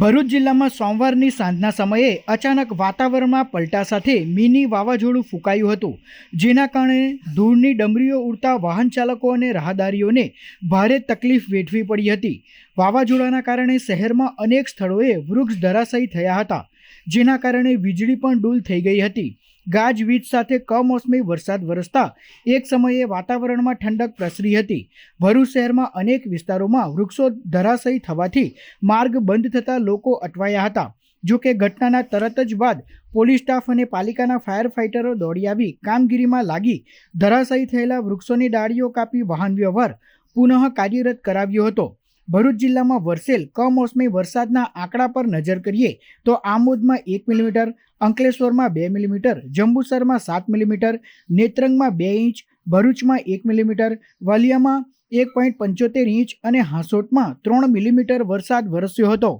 ભરૂચ જિલ્લામાં સોમવારની સાંજના સમયે અચાનક વાતાવરણમાં પલટા સાથે મિની વાવાઝોડું ફૂંકાયું હતું. જેના કારણે ધૂળની ડમરીઓ ઉડતા વાહન ચાલકો અને રાહદારીઓને ભારે તકલીફ વેઠવી પડી હતી. વાવાઝોડાના કારણે શહેરમાં અનેક સ્થળોએ વૃક્ષ ધરાશયી થયા હતા, જેના કારણે વીજળી પણ ડૂલ થઈ ગઈ હતી. ગાજવીજ સાથે કમોસમી વરસાદ વરસતા એક સમયે વાતાવરણમાં ઠંડક પ્રસરી હતી. ભરૂચ શહેરમાં અનેક વિસ્તારોમાં વૃક્ષો ધરાશયી થવાથી માર્ગ બંધ થતાં લોકો અટવાયા હતા. જો કે ઘટનાના તરત જ બાદ પોલીસ સ્ટાફ અને પાલિકાના ફાયર ફાઇટરો દોડી આવી, કામગીરીમાં લાગી, ધરાશયી થયેલા વૃક્ષોની ડાળીઓ કાપી વાહન વ્યવહાર પુનઃ કાર્યરત કરાવ્યો હતો. ભરૂચ જિલ્લામાં વરસેલ કમોસમી વરસાદના આંકડા પર નજર કરીએ તો આમોદમાં એક મિલીમીટર, અંકલેશ્વરમાં બે મિલીમીટર, જંબુસરમાં સાત મિલીમીટર, નેત્રંગમાં બે ઇંચ, ભરૂચમાં એક મિલીમીટર, વાલિયામાં એક પોઈન્ટ પંચોતેર ઇંચ અને હાંસોટમાં ત્રણ મિલીમીટર વરસાદ વરસ્યો હતો.